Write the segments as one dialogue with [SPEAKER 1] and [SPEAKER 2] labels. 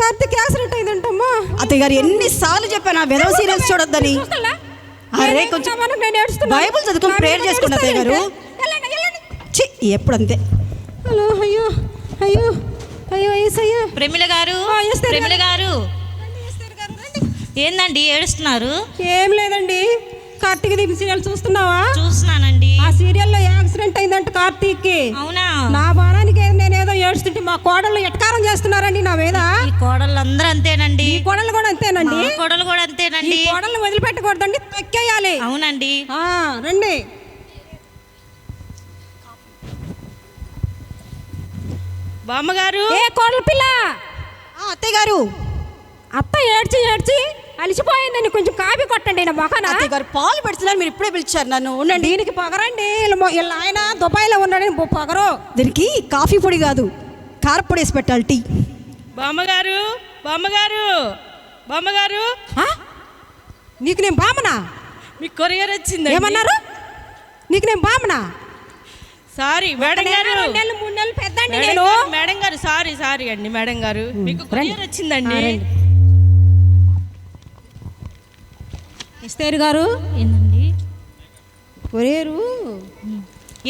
[SPEAKER 1] Karthik accident అయిందంటమ్మా
[SPEAKER 2] అత్తయ్య గారు ఎన్నిసార్లు చెప్పాను ఆ విధవ సీరియల్స్ చూడొద్దని? అరే
[SPEAKER 1] నేనేం
[SPEAKER 2] కొంచెం
[SPEAKER 1] నేను.
[SPEAKER 2] బైబిల్ చదువుకొని
[SPEAKER 1] నా
[SPEAKER 2] ప్రేయర్
[SPEAKER 1] మీద
[SPEAKER 2] చేసుకోండి అత్తయ్య గారు. చి ఎప్పుడు అంతే
[SPEAKER 1] హలో అయ్యో అయ్యో అయ్యో ఏసయ్యా.
[SPEAKER 3] ప్రమిళ గారు. ప్రమిళ గారు. ఏందండి ఏడుస్తున్నారు?
[SPEAKER 1] ఏం లేదండి కార్తీక దీపం సీరియల్ చూస్తున్నావా?
[SPEAKER 3] చూస్తున్నానండి.
[SPEAKER 1] ఆ సీరియల్లో యాక్సిడెంట్ అయిందంట కార్తీక్
[SPEAKER 3] అవునా?
[SPEAKER 1] నా బాణానికి ఏం నేనేదో ఏడుస్తుంటే మా కోడళ్ళు ఎట్కారం చేస్తున్నారండి నా మీద.
[SPEAKER 3] కోడళ్ళు అందరూ అంతేనండి
[SPEAKER 1] కోడళ్ళు కూడా అంతేనండి?
[SPEAKER 3] కోడలు కూడా అంతేనండి.
[SPEAKER 1] కోడళ్ళు వదిలిపెట్టకూడదండి తొక్కేయాలి.
[SPEAKER 3] అవునండి.
[SPEAKER 1] ఆ, రండి.
[SPEAKER 3] బామ్మగారు.
[SPEAKER 1] ఏ కోడల పిల్ల?
[SPEAKER 2] ఆ, అత్తయ్య గారు.
[SPEAKER 1] అత్త ఏడ్చి ఏడ్చి అలిసిపోయిందండి. కొంచెం కాపీ కొట్టండి నా మొఖన.
[SPEAKER 2] అత్తయ్య గారు పాలు పెడుతున్నారు మీరు ఇప్పుడే పిలిచారు నన్ను. ఉండండి.
[SPEAKER 1] దీనికి పొగరండి. వీళ్ళ వీళ్ళ ఆయన దుబాయ్లో ఉన్నాడని పొగరు.
[SPEAKER 2] దీనికి కాఫీ పొడి కాదు కారపొడి వేసి పెట్టాలి టీ.
[SPEAKER 4] బామ్మగారు బామ్మగారు బామ్మగారు?
[SPEAKER 1] నీకు నేను బామనా
[SPEAKER 4] మీకు కొరియర్ వచ్చింది
[SPEAKER 1] ఏమన్నారు? నీకు నేను బామనా
[SPEAKER 4] సారీ మేడం గారు.
[SPEAKER 1] రెండు నెలలు మూడు నెలలు పెద్దండి
[SPEAKER 4] మేడం
[SPEAKER 1] నేను.
[SPEAKER 4] మేడం గారు సారీ సారీ అండి మేడం గారు. మీకు కొరియర్ వచ్చిందండి.
[SPEAKER 1] ఇస్తేరు గారు.
[SPEAKER 3] ఏందండి?
[SPEAKER 1] కొరియరు.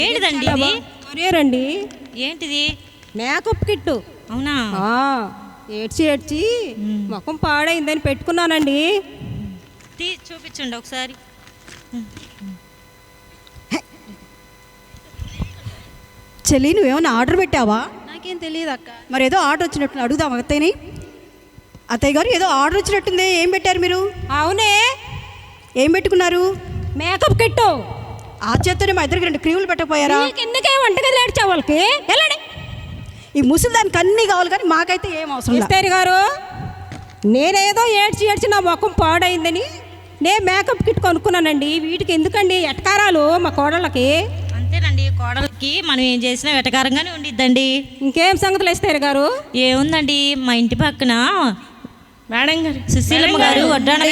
[SPEAKER 3] ఏంటిదండి
[SPEAKER 1] కొరియర్ అండి
[SPEAKER 3] ఏంటిది?
[SPEAKER 1] Makeup kit.
[SPEAKER 3] అవునా?
[SPEAKER 1] ఏడ్చి ఏడ్చి ముఖం పాడైందని పెట్టుకున్నానండి.
[SPEAKER 3] తీ చూపించండి ఒకసారి.
[SPEAKER 2] చెల్లి నువ్వేమైనా ఆర్డర్ పెట్టావా?
[SPEAKER 5] నాకేం తెలియదు అక్క.
[SPEAKER 2] మరి ఏదో ఆర్డర్ వచ్చినట్టు అడుగుదాం అత్తయ్యని. అత్తయ్య గారు ఏదో ఆర్డర్ వచ్చినట్టుంది ఏం పెట్టారు మీరు?
[SPEAKER 1] అవునే.
[SPEAKER 2] ఏం పెట్టుకున్నారు?
[SPEAKER 1] Makeup kit.
[SPEAKER 2] ఆ చేత్తోనే మా ఇద్దరికి రెండు క్రీములు పెట్టకపోయారా?
[SPEAKER 1] ఎందుకే వంటగది ఏడ్చా వాళ్ళకి? వెళ్ళండి.
[SPEAKER 2] ఈ ముసలి దానికి అన్నీ కావాలి కానీ మాకైతే ఏం అవసరం లేదు
[SPEAKER 1] ఇస్తేరు గారు నేనేదో ఏడ్చి ఏడ్చి నా ముఖం పాడైందని నేను మేకప్ కిట్ కొనుక్కున్నానండి. వీటికి ఎందుకండి ఎటకారాలు మా కోడళ్ళకి?
[SPEAKER 3] అంతేనండి కోడలకి మనం ఏం చేసినా వెటకారంగానే ఉండిద్దండి.
[SPEAKER 1] ఇంకేం సంగతులు ఇస్తారు గారు?
[SPEAKER 3] ఏముందండి మా ఇంటి పక్కన
[SPEAKER 4] మేడం గారు.
[SPEAKER 3] సుశీలమ్మ గారు వడ్డాణం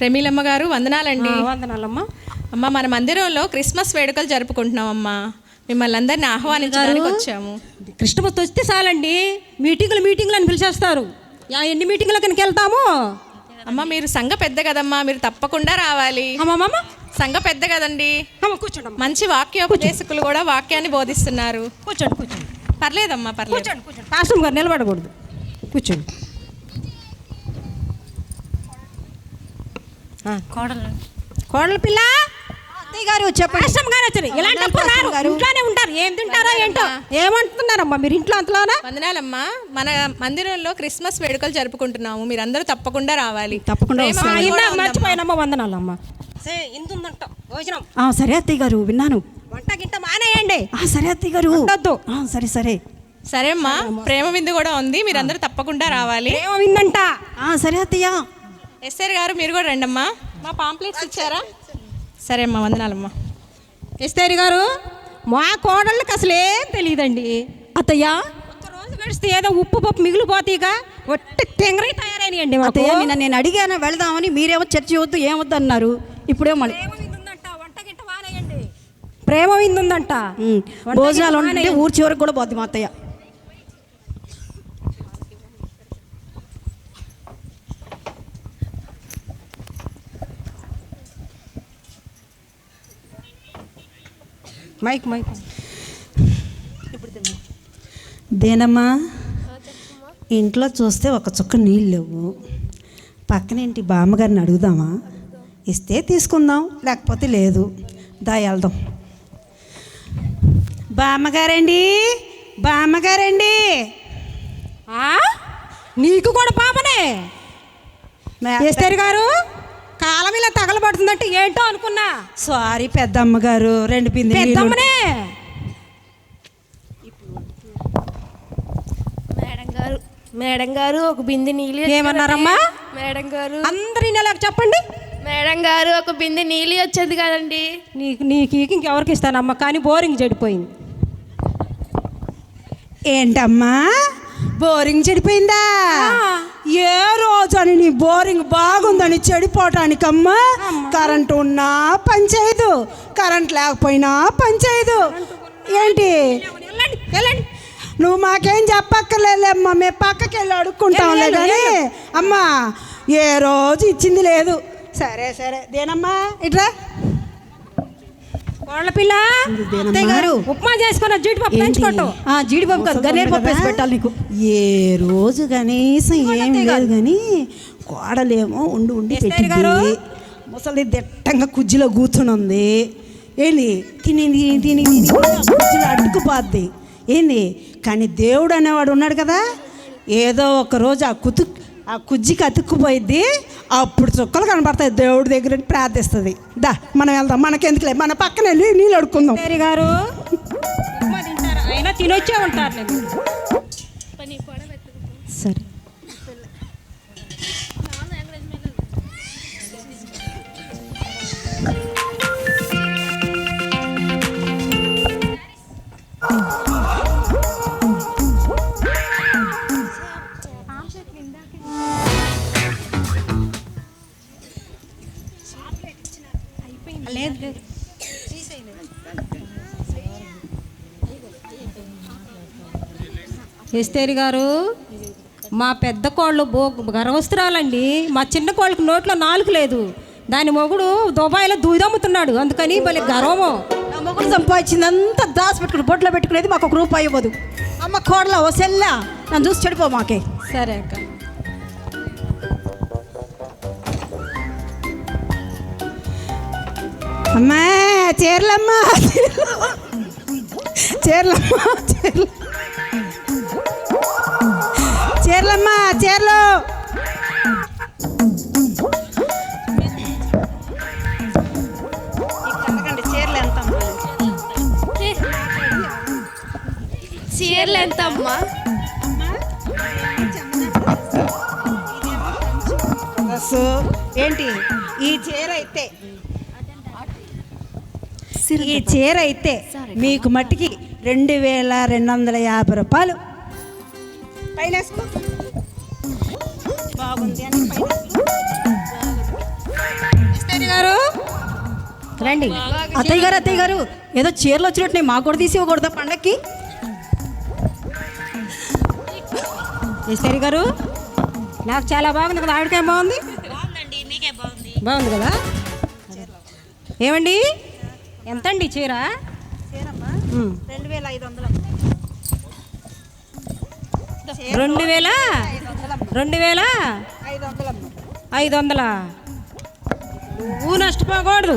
[SPEAKER 5] ప్రమీలమ్మ గారు వందనాలండి.
[SPEAKER 1] వందనాలమ్మా.
[SPEAKER 5] అమ్మ మన మందిరంలో క్రిస్మస్ వేడుకలు జరుపుకుంటున్నాం అమ్మా మిమ్మల్ని అందరిని ఆహ్వానించడానికి వచ్చాము.
[SPEAKER 1] క్రిస్టమస్ వస్తే చాలండి. మీటింగులు మీటింగులు అని పిలిచేస్తారు ఎన్ని మీటింగుల కనుక వెళ్తాము?
[SPEAKER 5] అమ్మ మీరు సంఘ పెద్ద కదమ్మా. మీరు తప్పకుండా రావాలి. సంఘ పెద్ద కదండి.
[SPEAKER 1] కూర్చోండి.
[SPEAKER 5] మంచి వాక్యోపదేశకులు కూడా వాక్యాన్ని బోధిస్తున్నారు.
[SPEAKER 1] కూర్చోండి కూర్చోండి.
[SPEAKER 5] పర్లేదమ్మా పర్లేదు.
[SPEAKER 1] కూర్చోండి కూర్చోండి. పాస్టర్ గారు నిలబడకూడదు. కూర్చోండి.
[SPEAKER 3] కోడలు.
[SPEAKER 1] కోడల పిల్ల?
[SPEAKER 2] అత్తయ్య గారు చెప్పండి.
[SPEAKER 1] గారు వచ్చారు. ఇలాంటప్పుడు రారు. ఇంట్లోనే ఉంటారు. ఏం తింటారో ఏంటో. ఏమంటున్నారమ్మా మీరు ఇంట్లో అంతలోనా?
[SPEAKER 5] వందనాలమ్మా. మన మందిరంలో క్రిస్మస్ వేడుకలు జరుపుకుంటున్నాము. మీరందరూ తప్పకుండా రావాలి.
[SPEAKER 2] తప్పకుండా
[SPEAKER 5] ప్రేమ.
[SPEAKER 1] మర్చిపోయానమ్మా వందనాలమ్మా. సే ఇంతుందంట. భోజనం.
[SPEAKER 2] ఆ, సరే అత్తయ్య గారు విన్నాను.
[SPEAKER 1] వంట గింట మానేయండి.
[SPEAKER 2] ఆ, సరే అత్తయ్య గారు.
[SPEAKER 1] ఉండొద్దు.
[SPEAKER 2] సరే సరే.
[SPEAKER 5] సరే అమ్మా. ప్రేమ విందు కూడా ఉంది. మీరందరూ తప్పకుండా రావాలి.
[SPEAKER 1] ఏమో విందంట.
[SPEAKER 2] ఆ, సరే అత్తయ్య.
[SPEAKER 5] ఎస్ఆర్ గారు మీరు కూడా రండమ్మా. మా పాంప్లెట్స్ ఇచ్చారా? సరే అమ్మా వందనాలమ్మా.
[SPEAKER 1] ఎస్తేరి గారు మా కోడళ్ళకి అసలు ఏం తెలియదండి.
[SPEAKER 2] అత్తయ్య
[SPEAKER 1] రోజు గడిస్తే ఏదో ఉప్పు పప్పు మిగిలిపోతీగా ఒట్టి తెంగరై తయారైనాయండి
[SPEAKER 2] అత్తయ్య. నిన్న నేను అడిగాను వెళదామని మీరేమో చర్చి వద్దు ఏమొద్దు అన్నారు ఇప్పుడేమో మళ్ళీ
[SPEAKER 1] ప్రేమ విందుందంట
[SPEAKER 2] భోజనాలు ఉంటే. ఊరి చివరికి కూడా పోద్ది మా అత్తయ్య.
[SPEAKER 1] మైక్ మైక్
[SPEAKER 6] దేనమ్మా? ఇంట్లో చూస్తే ఒక చుక్క నీళ్ళు లేవు. పక్కన ఇంటి బామ్మగారిని అడుగుదామా? ఇస్తే తీసుకుందాం లేకపోతే లేదు. దా వెళ్దాం. బామ్మగారండి? బామ్మగారండి?
[SPEAKER 1] నీకు కూడా పాపనే?
[SPEAKER 6] మే-
[SPEAKER 1] ఎస్తేరి గారు? కాలం ఇలా తగలబడుతుందంటే ఏంటో అనుకున్నా.
[SPEAKER 6] సారీ పెద్దమ్మగారు రెండు బిందె
[SPEAKER 1] పెద్దమ్మనే!
[SPEAKER 7] మేడం గారు మేడం గారు ఒక బిందె నీళ్ళు
[SPEAKER 1] ఏమన్నారమ్మా?
[SPEAKER 7] మేడం గారు.
[SPEAKER 1] అందరి నెలకు చెప్పండి.
[SPEAKER 7] మేడం గారు ఒక బిందె నీళ్ళు వచ్చేది కదండి.
[SPEAKER 1] నీకు నీకు ఇంకెవరికి ఇస్తానమ్మా? కానీ బోరింగ్ చెడిపోయింది.
[SPEAKER 6] ఏంటమ్మా? బోరింగ్ చెడిపోయిందా? ఏ రోజు అని నీ బోరింగ్ బాగుందని చెడిపోవటానికమ్మా కరెంట్ ఉన్నా పనిచేయదు కరెంట్ లేకపోయినా పనిచేయదు ఏంటి? నువ్వు మాకేం చెప్పక్కర్లేదమ్మా. మేము పక్కకి వెళ్ళి అడుక్కుంటాంలే కానీ అమ్మా ఏ రోజు ఇచ్చింది లేదు. సరే సరే. దేనమ్మా? ఇట్రా.
[SPEAKER 1] కోళ్ళ పిల్ల?
[SPEAKER 2] గారు
[SPEAKER 1] ఉప్మా చేసుకున్న జీడిపప్పు పెంచుకోవటం
[SPEAKER 2] ఆ, జీడిపప్పు కాదు గన్నేరు పప్పు వేసి పెట్టాలి నీకు.
[SPEAKER 6] ఏ రోజు కనీసం ఏం లేదు కానీ కోడలేమో ఉండి ఉండి? పెట్టింది ముసలి దిట్టంగా కుజ్జిలో కూర్చుని ఉంది ఏంది? తిని తిని కుజ్జిలో అడ్డుకుపోద్ది ఏంది? కానీ దేవుడు అనేవాడు ఉన్నాడు కదా? ఏదో ఒక రోజు ఆ కుతు ఆ కుజ్జికి అతుక్కుపోయిద్ది అప్పుడు చుక్కలు కనబడతాయి దేవుడి దగ్గర ప్రార్థిస్తుంది. దా మనం వెళ్దాం. మనకెందుకులే? మన పక్కన వెళ్ళి నీళ్ళు అడుక్కుందాం.
[SPEAKER 1] గారు. అయినా తినొచ్చే ఉంటారు
[SPEAKER 2] సరే.
[SPEAKER 1] లేదు ఎస్తేరి గారు మా పెద్ద కోళ్ళు బో గర్వస్త్రాలండి మా చిన్న కోళ్ళకి నోట్లో నాలుగు లేదు. దాని మొగుడు దుబాయ్లో దూదమ్ముతున్నాడు. అందుకని భలే గర్వము.
[SPEAKER 2] నా మొగుడు సంపాదించిందంతా దాచి పెట్టుకుని బొట్లో పెట్టుకునేది మాకు ఒక రూపాయి ఇవ్వదు. అమ్మ కోడల ఓ సెల్లా నన్ను చూసి చెడిపో మాకే.
[SPEAKER 1] సరే అక్క.
[SPEAKER 6] అమ్మా చీరలమ్మా. చీరలమ్మా చీరలు చీరలు. చీరలు ఎంత
[SPEAKER 7] అమ్మా?
[SPEAKER 6] ఏంటి? ఈ చీర అయితే ఈ చీర అయితే మీకు మట్టికి రెండు వేల రెండు వందల యాభై రూపాయలు. పైన. బాగుంది అని
[SPEAKER 1] గారు? రండి.
[SPEAKER 2] అత్తయ్య గారు అత్తయ్య గారు ఏదో చీరలు వచ్చినట్టు మాకు కూడా తీసి ఇవ్వకూడదా పండక్కి?
[SPEAKER 1] ఎస్తేరి గారు నాకు చాలా బాగుంది కదా ఆవిడకేం బాగుంది? బాగుంది. కదా? ఏమండి? ఎంతండి చీర? ఉమ్.
[SPEAKER 6] రెండు వేల ఐదు వందలు
[SPEAKER 1] రెండు వేల
[SPEAKER 6] ఐదు
[SPEAKER 1] వందల నువ్వు నష్టపోకూడదు.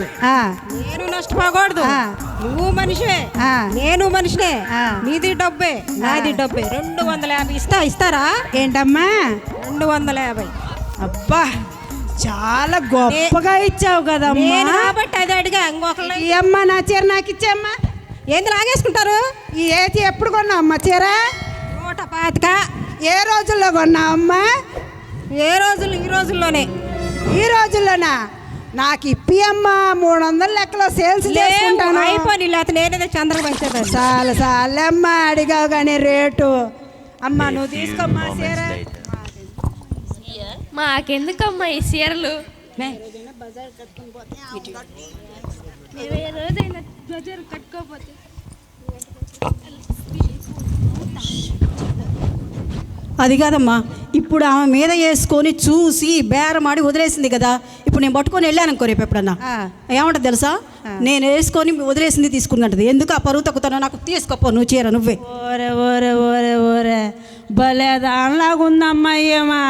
[SPEAKER 1] నేను నష్టపోకూడదు. నువ్వు మనిషే. నేను మనిషినే. నీది డబ్బే. నాది డబ్బే. రెండు వందల యాభై ఇస్తా ఇస్తారా?
[SPEAKER 6] ఏంటమ్మా?
[SPEAKER 1] రెండు వందల యాభై.
[SPEAKER 6] అబ్బా చాలా గొప్పగా ఇచ్చావు కదమ్మా.
[SPEAKER 1] కాబట్టి అది అడిగా. ఇంకొకళ్ళు
[SPEAKER 6] అమ్మ నా చీర నాకు ఇచ్చేమ్మా
[SPEAKER 1] ఏంది లాగేసుకుంటారు?
[SPEAKER 6] ఈ ఏచి ఎప్పుడు కొన్నావు అమ్మ చీర?
[SPEAKER 1] నూట పాతిక.
[SPEAKER 6] ఏ రోజుల్లో కొన్నావు అమ్మా?
[SPEAKER 1] ఏ రోజులు? ఈ రోజుల్లోనే.
[SPEAKER 6] ఈ రోజుల్లోనా? నాకు ఇప్పి అమ్మ మూడు వందల లెక్కలో సేల్స్
[SPEAKER 1] లేవు
[SPEAKER 6] చేసుకుంటాను.
[SPEAKER 1] అయిపోయి లేకపోతే నేనేదో చంద్రం వచ్చేదాన్ని
[SPEAKER 6] చాలా చాలమ్మ అడిగావు కానీ రేటు. అమ్మ నువ్వు తీసుకోమ్మా చీర.
[SPEAKER 7] మాకెందుకమ్మా ఈ రోజైనా బజారు కట్టుకోపోతే
[SPEAKER 2] అది కాదమ్మా. ఇప్పుడు ఆమె మీద వేసుకొని చూసి బేరమాడి వదిలేసింది కదా. ఇప్పుడు నేను పట్టుకొని వెళ్ళాను అనుకో రేపు ఎప్పుడన్నా. ఏమంటది తెలుసా? నేను వేసుకొని వదిలేసింది తీసుకుందంటది ఎందుకు ఆ పరువు తగ్గుతానో నాకు తీసుకోపో నువ్వు చీర నువ్వే.
[SPEAKER 6] ఓరే ఓరే ఓరే ఓరే. భలే దానిలాగా ఉందమ్మా ఏమా.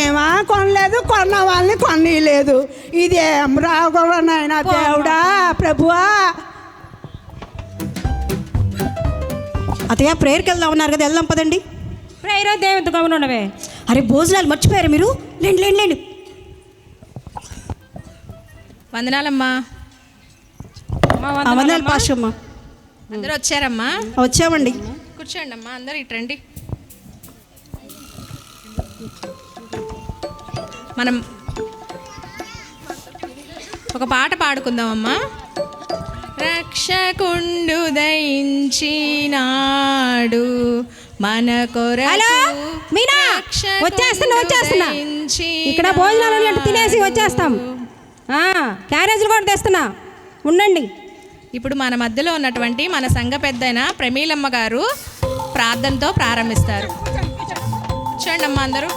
[SPEAKER 6] ఏమా కొనలేదు కొన్న వాళ్ళని కొనలేదు ఇదేం రాగోడా నాయన దేవుడా ప్రభువా.
[SPEAKER 2] అతయ్య ప్రేయర్కి వెళ్దాం ఉన్నారు కదా వెళ్దాం పదండి.
[SPEAKER 1] ప్రేయర్ దేవుడితో గమనం ఉండవే.
[SPEAKER 2] అరే భోజనాలు మర్చిపోయారు మీరు? లేండి లేండి లేండి.
[SPEAKER 5] వందనాలమ్మా.
[SPEAKER 1] వందనాలు
[SPEAKER 5] అందరూ వచ్చారమ్మా?
[SPEAKER 2] వచ్చామండి.
[SPEAKER 5] కూర్చోండి అమ్మా అందరూ ఇటు రండి. మనం ఒక పాట పాడుకుందామమ్మా. రక్షకుండు దయించినాడు. మన
[SPEAKER 1] హలో, మీనా? వచ్చేస్తున్నా వచ్చేస్తున్నా. ఇక్కడ భోజనాలు అంటే తినేసి వచ్చేస్తాం. క్యారేజీలు కూడా తెస్తున్నా. ఉండండి.
[SPEAKER 5] ఇప్పుడు మన మధ్యలో ఉన్నటువంటి మన సంఘ పెద్దయిన ప్రమీలమ్మ గారు ప్రార్థనతో ప్రారంభిస్తారు. చూడండి అమ్మ అందరూ.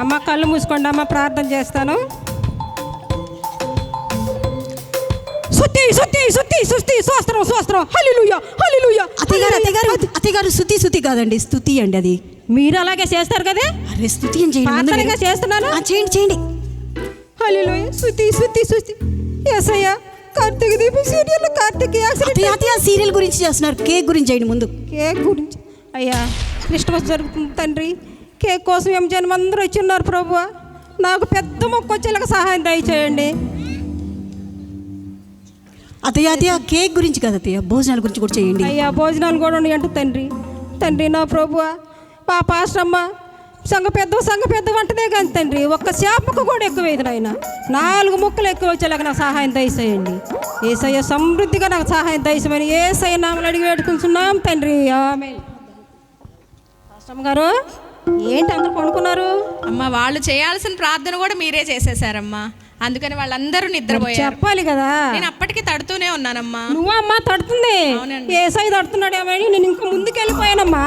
[SPEAKER 1] అమ్మ కళ్ళు మూసుకోండి అమ్మ ప్రార్థన చేస్తాను. సుత్తి సుత్తి సుత్తి సుత్తి
[SPEAKER 2] శృతి కాదండి స్థుతి అండి అది.
[SPEAKER 1] మీరు అలాగే చేస్తారు కదా?
[SPEAKER 2] అరే స్థుతి అని చేయండి.
[SPEAKER 1] చేస్తున్నాను
[SPEAKER 2] ఆ, చేయండి చేయండి.
[SPEAKER 1] హల్లేలూయ సుత్తి సుత్తి సుత్తి. ఎస్ఐయ కార్తీక దీపం సీరియల్ కార్తీక
[SPEAKER 2] అత్తయ్య అత్తయ్య సీరియల్ గురించి చేస్తున్నారు. కేక్ గురించి చేయండి ముందు.
[SPEAKER 1] కేక్ గురించి. అయ్యా క్రిస్టమస్ జరుగుతుంది తండ్రి. కేక్ కోసం ఏం జనం అందరూ వచ్చి ఉన్నారు ప్రభు నాకు పెద్ద మొక్క వచ్చేలాగా సహాయం దయచేయండి.
[SPEAKER 2] అత్తయ్య అత్తయ్య కేక్ గురించి కదా అత్తయ్య భోజనాల గురించి కూడా చేయండి.
[SPEAKER 1] అయ్యా భోజనాలు కూడా ఉన్నాయి అంటూ తండ్రి. తండ్రి నా ప్రభు మా పాస్టమ్మ సంఘ పెద్ద సంఘ పెద్ద వంటనే కానీ తండ్రి. ఒక్క చేపకు కూడా ఎక్కువైంది నాయన. నాలుగు ముక్కలు ఎక్కువ వచ్చేలాగా నాకు సహాయం దయచేయండి. ఏసయ్య సమృద్ధిగా నాకు సహాయం దయచేయమని ఏసయ్య నామలు అడిగి పెట్టుకుంటున్నాం తండ్రి. ఆమె గారు ఏంటి అందరు కొనుక్కున్నారు
[SPEAKER 5] అమ్మ వాళ్ళు చేయాల్సిన ప్రార్థన కూడా మీరే చేసేసారమ్మా. అందుకని వాళ్ళందరూ నిద్రపోయారు.
[SPEAKER 1] చెప్పాలి కదా.
[SPEAKER 5] నేను అప్పటికి తడుతూనే ఉన్నానమ్మా.
[SPEAKER 1] నువ్వు అమ్మ తడుతుంది. ఏసై తడుతున్నాడు ఏమని నేను ఇంకా ముందుకు వెళ్ళిపోయానమ్మా?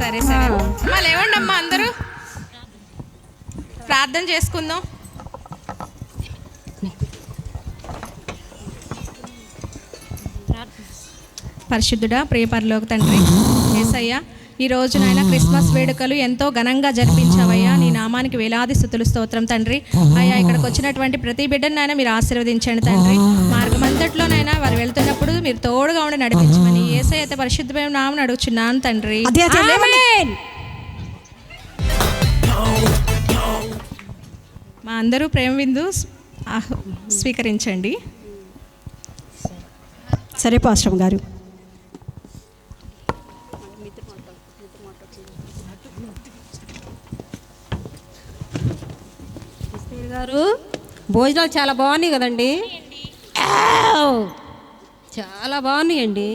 [SPEAKER 5] సరే సరే. అమ్మా లేవండి అమ్మా అందరూ. ప్రార్థన చేసుకుందాం. పరిశుద్ధుడా ప్రియపరలోక తండ్రి ఏసయ్యా ఈ రోజు నాయన క్రిస్మస్ వేడుకలు ఎంతో ఘనంగా జరిపించావయ్యా. నీ నామానికి వేలాది స్థుతులు స్తోత్రం తండ్రి. అయ్యా ఇక్కడికి వచ్చినటువంటి ప్రతి బిడ్డను నాయన మీరు ఆశీర్వదించండి తండ్రి. మార్గమంతట్లోనైనా వారు వెళ్తున్నప్పుడు మీరు తోడుగా ఉండి నడిపించమని ఏసై అయితే పరిశుద్ధమైన నామని అడుగుచున్నాను తండ్రి. మా అందరూ ప్రేమ విందు స్వీకరించండి.
[SPEAKER 2] సరే పాస్టమ్ గారు.
[SPEAKER 1] గారు. భోజనాలు చాలా బాగున్నాయి కదండి! చాలా బాగున్నాయండి.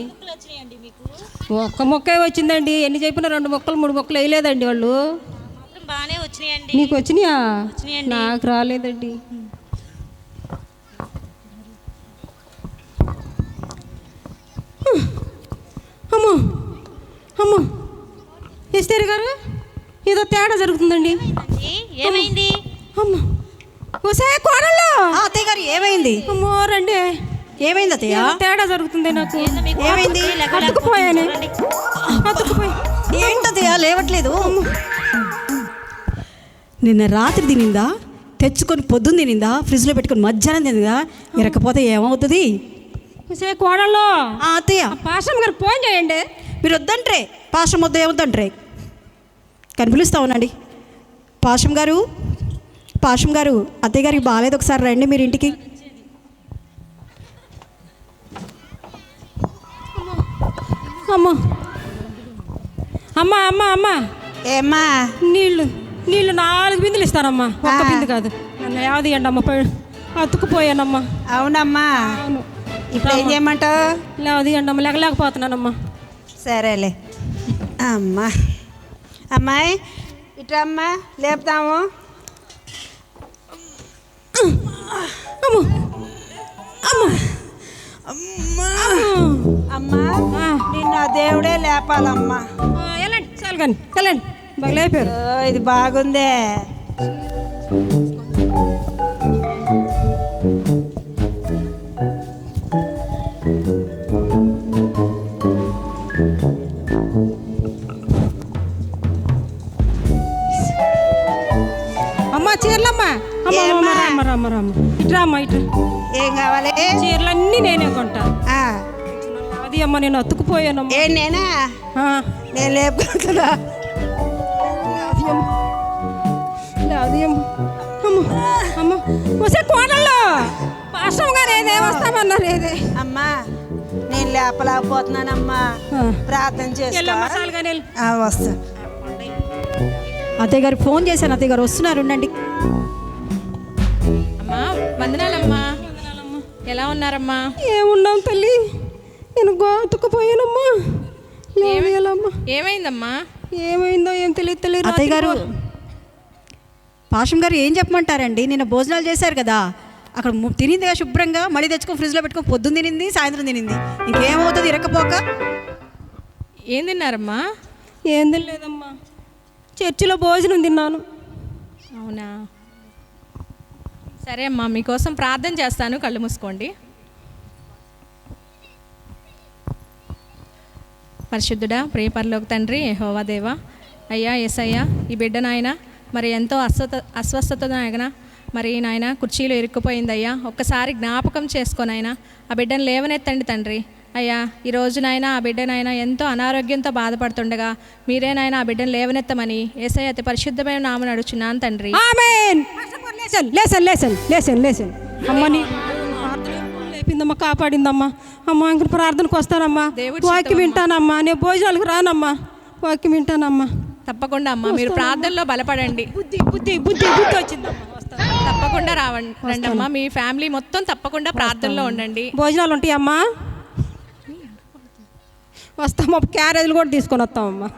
[SPEAKER 1] ఒక్క మొక్కే వచ్చిందండి. ఎన్ని చెప్పినా రెండు మొక్కలు మూడు మొక్కలు వేయలేదండి వాళ్ళు.
[SPEAKER 3] బాగానే వచ్చినాయండి
[SPEAKER 1] నీకు వచ్చినాయా? నాకు రాలేదండి. అమ్మో! అమ్మో! ఎస్టేర్ గారు ఏదో తేడా జరుగుతుందండి.
[SPEAKER 3] ఏమైంది?
[SPEAKER 1] అమ్మో! కోడళ్ళు
[SPEAKER 2] ఆ, అత్తయ్య గారు ఏమైంది?
[SPEAKER 1] రండి.
[SPEAKER 2] ఏమైంది అత్తయ్య?
[SPEAKER 1] తేడా జరుగుతుంది నాకు?
[SPEAKER 2] ఏమైంది?
[SPEAKER 1] అతుకుపోయాను అతుకుపోయి
[SPEAKER 2] ఏంటి అత్తయ్య లేవట్లేదు? నిన్న రాత్రి తినిందా? తెచ్చుకొని పొద్దున్న తినిందా? ఫ్రిడ్జ్లో పెట్టుకొని మధ్యాహ్నం తినిందా? ఇరకపోతే ఏమవుతుంది? ఆ, అత్తయ్య.
[SPEAKER 1] పాషం గారు ఫోన్ చేయండి.
[SPEAKER 2] మీరు వద్దంట్రే. పాశం వద్ద ఏమొద్దంట్రే. కానీ పిలుస్తా ఉండండి. పాశం గారు పాశం గారు అత్తయ్య గారికి బాగాలేదు. ఒకసారి రండి మీరు ఇంటికి.
[SPEAKER 1] అమ్మో. అమ్మా అమ్మా అమ్మా.
[SPEAKER 6] ఏమ్మా?
[SPEAKER 1] నీళ్ళు నీళ్ళు నాలుగు బిందులు ఇస్తానమ్మా. ఒక్క బిందు కాదు. నన్ను యావది అండి అమ్మ అతుకుపోయానమ్మా
[SPEAKER 6] అవునమ్మా.
[SPEAKER 1] అవును.
[SPEAKER 6] ఇప్పుడు ఏం చేయమంటావు?
[SPEAKER 1] లేవది అండి అమ్మ లేకలేకపోతున్నానమ్మా
[SPEAKER 6] సరేలే. అమ్మా. అమ్మాయి ఇట్రమ్మా లేపుతాము.
[SPEAKER 1] అమ్మా
[SPEAKER 6] నిన్న దేవుడే లేపాలమ్మా
[SPEAKER 1] ఆ, వెళ్ళండి చాలు కానీ వెళ్ళండి బాగా లేపారు
[SPEAKER 6] ఓ, ఇది బాగుందే
[SPEAKER 1] అమ్మ చీరలమ్మా అమ్మ అమ్మ,
[SPEAKER 6] ఏమ్మా?
[SPEAKER 1] రామ్మ రామ్మ రామ్మ ఇట్రా అమ్మ ఇట్రా
[SPEAKER 6] ఏం కావాలి
[SPEAKER 1] చీరలన్నీ నేనే కొంటా.
[SPEAKER 6] ఆ,
[SPEAKER 1] అది అమ్మ నేను అతుకుపోయానమ్మా.
[SPEAKER 6] ఏం నేనా? నేను
[SPEAKER 1] పాస్టమ్ గారు ఏదే? వస్తామన్నారు ఏదే?
[SPEAKER 6] అమ్మా నేను లేపలేకపోతున్నానమ్మా. ప్రార్థన వస్తా.
[SPEAKER 2] అత్తయ్య గారు ఫోన్ చేశాను. అత్తయ్య గారు వస్తున్నారు ఉండండి.
[SPEAKER 5] అమ్మా వందనాలమ్మా. ఎలా ఉన్నారమ్మా?
[SPEAKER 1] ఏమున్నాం తల్లి? నేను గోతుకుపోయానమ్మా లేవేయాలమ్మా
[SPEAKER 5] ఏమైందమ్మా?
[SPEAKER 1] ఏమైందో ఏం తెలియదు తల్లి
[SPEAKER 2] అత్తయ్య గారు పాషం గారు ఏం చెప్పమంటారండి? నిన్న భోజనాలు చేశారు కదా. అక్కడ ము- తినిందిగా శుభ్రంగా. మళ్ళీ తెచ్చుకొని ఫ్రిడ్జ్లో పెట్టుకొని పొద్దున్న తినింది సాయంత్రం తినింది. ఇంకేమవుతుంది? ఇరకపోక
[SPEAKER 5] ఏం తిన్నారమ్మా?
[SPEAKER 1] ఏం తెలియదమ్మా చర్చిలో భోజనం తిన్నాను.
[SPEAKER 5] అవునా? సరే అమ్మా మీకోసం ప్రార్థన చేస్తాను కళ్ళు మూసుకోండి. పరిశుద్ధుడా ప్రియపరలోకి తండ్రి యెహోవా దేవా అయ్యా ఎస్ అయ్యా ఈ బిడ్డ నాయన మరి ఎంతో అస్వత అస్వస్థత నాయన మరి నాయన కుర్చీలో ఇరుక్కుపోయింది అయ్యా ఒక్కసారి జ్ఞాపకం చేసుకోనైనా ఆ బిడ్డను లేవనెత్తండి తండ్రి. అయ్యా ఈ రోజు నాయన ఆ బిడ్డనైనా ఎంతో అనారోగ్యంతో బాధపడుతుండగా మీరేనాయన ఆ బిడ్డను లేవనెత్తమని ఏసై అతి పరిశుద్ధమైన నామను అడుచున్నాను తండ్రి.
[SPEAKER 1] ఆమెన్ లేసన్ లేసన్ లేసన్ లేసన్ లేసన్ అమ్మ నీ లేపిందమ్మా కాపాడిందమ్మా. అమ్మా ఇంక ప్రార్థనకు వస్తానమ్మా.
[SPEAKER 5] దేవుడి
[SPEAKER 1] వాక్యం వింటానమ్మా. నేను భోజనాలకు రానమ్మా. వాక్యం వింటానమ్మా.
[SPEAKER 5] తప్పకుండా అమ్మా మీరు ప్రార్థనలో బలపడండి.
[SPEAKER 1] బుద్ధి బుద్ధి బుద్ధి బుద్ధి వచ్చిందమ్మా
[SPEAKER 5] తప్పకుండా రావండి. రండి అమ్మా మీ ఫ్యామిలీ మొత్తం తప్పకుండా ప్రార్థనలో ఉండండి.
[SPEAKER 1] భోజనాలు ఉంటాయమ్మా వస్తామా? క్యారేజీలు కూడా తీసుకొని వస్తామమ్మా.